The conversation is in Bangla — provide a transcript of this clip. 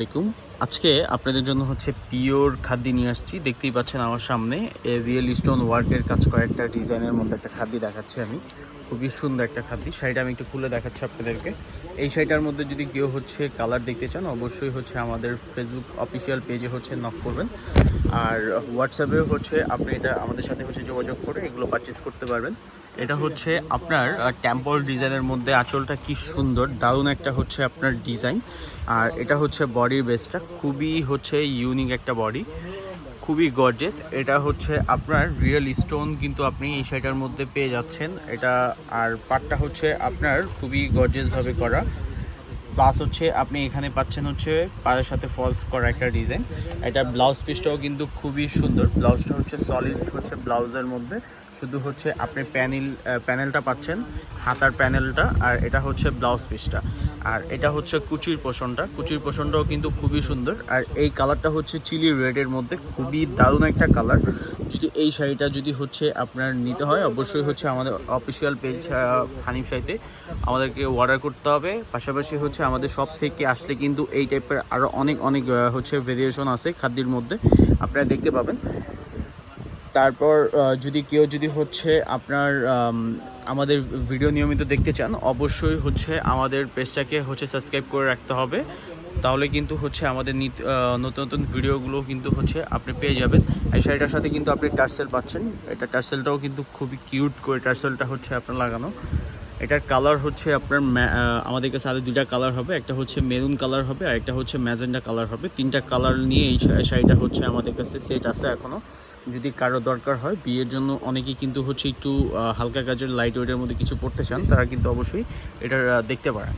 আসসালামাইকুম আজকে আপনাদের জন্য হচ্ছে পিওর খাদ্য নিয়ে আসছি। দেখতেই পাচ্ছেন আমার সামনে এ রিয়েল স্টোন ওয়ার্কের কাজ করা একটা ডিজাইনের মধ্যে একটা খাদ্য দেখাচ্ছি আমি। খুবই সুন্দর একটা খাদ্য। শাড়িটা আমি একটু খুলে দেখাচ্ছি আপনাদেরকে। এই শাড়িটার মধ্যে যদি কেউ হচ্ছে কালার দেখতে চান, অবশ্যই হচ্ছে আমাদের ফেসবুক অফিসিয়াল পেজে হচ্ছে নক করবেন। আর হোয়াটসঅ্যাপে হচ্ছে আপনি এটা আমাদের সাথে হচ্ছে যোগাযোগ করে এগুলো পারচেস করতে পারবেন। এটা হচ্ছে আপনার টেম্পল ডিজাইনের মধ্যে আঁচলটা কি সুন্দর। দারুণ একটা হচ্ছে আপনার ডিজাইন। আর এটা হচ্ছে বডির বেসটা খুবই হচ্ছে ইউনিক একটা বডি খুবই গর্জেস এটা হচ্ছে আপনার রিয়েল স্টোন কিন্তু আপনি এই শাড়িটার মধ্যে পেয়ে যাচ্ছেন। এটা আর পাটটা হচ্ছে আপনার খুবই গর্জেসভাবে করা। প্লাস হচ্ছে আপনি এখানে পাচ্ছেন হচ্ছে পায়ের সাথে ফলস করা একটা ডিজাইন এটা ব্লাউজ পিসটাও কিন্তু খুবই সুন্দর। ব্লাউজটা হচ্ছে সলিড হচ্ছে ব্লাউজের মধ্যে। শুধু হচ্ছে আপনি প্যানেল প্যানেলটা পাচ্ছেন, হাতার প্যানেলটা আর এটা হচ্ছে ব্লাউজ পিসটা আর এটা হচ্ছে কুচির পোষণটা। কুচির পোষণটাও কিন্তু খুবই সুন্দর। আর এই কালারটা হচ্ছে চিলি রেডের মধ্যে। খুবই দারুণ একটা কালার যদি এই শাড়িটা যদি হচ্ছে আপনার নিতে হয়, অবশ্যই হচ্ছে আমাদের অফিসিয়াল পেজ হানিফ শাড়িতে আমাদেরকে অর্ডার করতে হবে। পাশাপাশি হচ্ছে আমাদের সব থেকে আসলে কিন্তু এই টাইপের আরও অনেক অনেক হচ্ছে ভেরিয়েশন আছে খাদ্যের মধ্যে। আপনারা দেখতে পাবেন। তারপর যদি কেউ যদি হচ্ছে আপনার আমাদের ভিডিও নিয়মিত দেখতে চান, অবশ্যই হচ্ছে আমাদের পেজটাকে হচ্ছে সাবস্ক্রাইব করে রাখতে হবে। তাহলে কিন্তু হচ্ছে আমাদের নিত- নতুন নতুন ভিডিওগুলো কিন্তু হচ্ছে আপনি পেয়ে যাবেন। এই শাড়িটার সাথে কিন্তু আপনি টার্সেল পাচ্ছেন। এটা টার্সেলটাও কিন্তু খুবই কিউট করে টার্সেলটা হচ্ছে আপনার লাগানো। এটার কালার হচ্ছে আপনার আমাদের কাছে আরও দুইটা কালার হবে। একটা হচ্ছে মেরুন কালার হবে আর একটা হচ্ছে ম্যাজেন্ডা কালার হবে। তিনটা কালার নিয়ে এই শাড়িটা হচ্ছে আমাদের কাছে সেট আছে এখনও যদি কারও দরকার হয়, বিয়ের জন্য অনেকেই কিন্তু হচ্ছে একটু হালকা কাজের লাইট ওয়েটের মধ্যে কিছু পড়তে চান, তারা কিন্তু অবশ্যই এটা দেখতে পারেন।